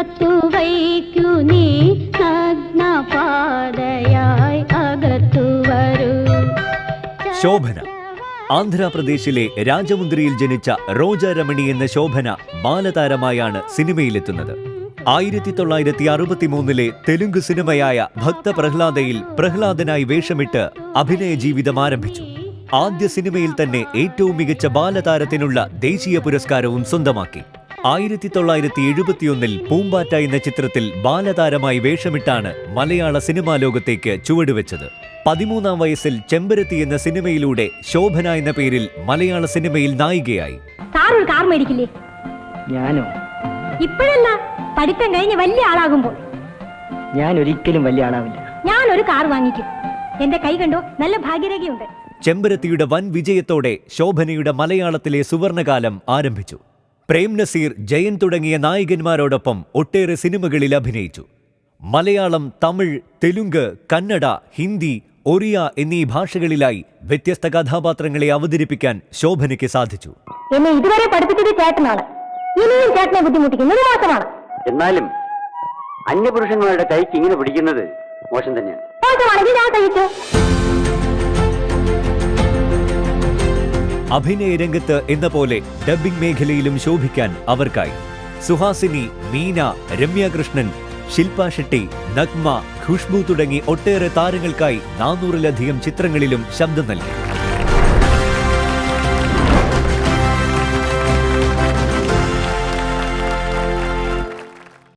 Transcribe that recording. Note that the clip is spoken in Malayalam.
അകത്തുവയ്ക്കു നീ നഗ്നപാതയായി അകത്തുവരൂ ശോഭന. ആന്ധ്രാപ്രദേശിലെ രാജമുന്ദ്രിയിൽ ജനിച്ച റോജ രമണി എന്ന ശോഭന ബാലതാരമായാണ് സിനിമയിലെത്തുന്നത്. ആയിരത്തി തൊള്ളായിരത്തി അറുപത്തിമൂന്നിലെ തെലുങ്ക് സിനിമയായ ഭക്ത പ്രഹ്ലാദയിൽ പ്രഹ്ലാദനായി വേഷമിട്ട് അഭിനയ ജീവിതം ആരംഭിച്ചു. ആദ്യ സിനിമയിൽ തന്നെ ഏറ്റവും മികച്ച ബാലതാരത്തിനുള്ള ദേശീയ പുരസ്കാരവും സ്വന്തമാക്കി. ആയിരത്തി തൊള്ളായിരത്തി എഴുപത്തിയൊന്നിൽ പൂമ്പാറ്റ എന്ന ചിത്രത്തിൽ ബാലതാരമായി വേഷമിട്ടാണ് മലയാള സിനിമാ ലോകത്തേക്ക് ചുവടുവെച്ചത്. പതിമൂന്നാം വയസ്സിൽ ചെമ്പരത്തി എന്ന സിനിമയിലൂടെ ശോഭന എന്ന പേരിൽ മലയാള സിനിമയിൽ നായികയായി. കാർ മേടിക്കില്ലേ? ഞാനോ? ഇപ്പോഴല്ല പഠിത്തം കഴിഞ്ഞ് വലിയ ആളാകുമ്പോൾ. ഞാൻ ഒരിക്കലും വലിയ ആളാവില്ല. ഞാൻ ഒരു കാർ വാങ്ങിക്കും. എന്റെ കൈ കണ്ടോ നല്ല ഭാഗ്യരേഖയുണ്ട്. ചെമ്പരത്തിയുടെ വൻ വിജയത്തോടെ ശോഭനയുടെ മലയാളത്തിലെ സുവർണകാലം ആരംഭിച്ചു. പ്രേം നസീർ ജയൻ തുടങ്ങിയ നായകന്മാരോടൊപ്പം ഒട്ടേറെ സിനിമകളിൽ അഭിനയിച്ചു. മലയാളം തമിഴ് തെലുങ്ക് കന്നഡ ഹിന്ദി ഒറിയ എന്നീ ഭാഷകളിലായി വ്യത്യസ്ത കഥാപാത്രങ്ങളെ അവതരിപ്പിക്കാൻ ശോഭനയ്ക്ക് സാധിച്ചു. എന്നെ ഇതുവരെ പഠിപ്പിച്ചത് ചേട്ടനാണ്. ഇനിയും ചേട്ടനെ ബുദ്ധിമുട്ടിക്കുന്നത് മാത്രമാണ് എന്നാലും അന്യപുരുഷന്മാരുടെ കൈക്ക് ഇങ്ങനെ പിടിക്കുന്നത് മോശം തന്നെയാണ്. മോശമാണെങ്കിൽ ഞാൻ കഴിച്ചു അഭിനയ രംഗത്ത് എന്ന പോലെ ഡബ്ബിംഗ് മേഖലയിലും ശോഭിക്കാൻ അവർക്കായി. സുഹാസിനി മീന രമ്യാകൃഷ്ണൻ ശില്പ ഷെട്ടി നഗ്മ ഖുഷ്ബു തുടങ്ങി ഒട്ടേറെ താരങ്ങൾക്കായി നാനൂറിലധികം ചിത്രങ്ങളിലും ശബ്ദം നൽകി.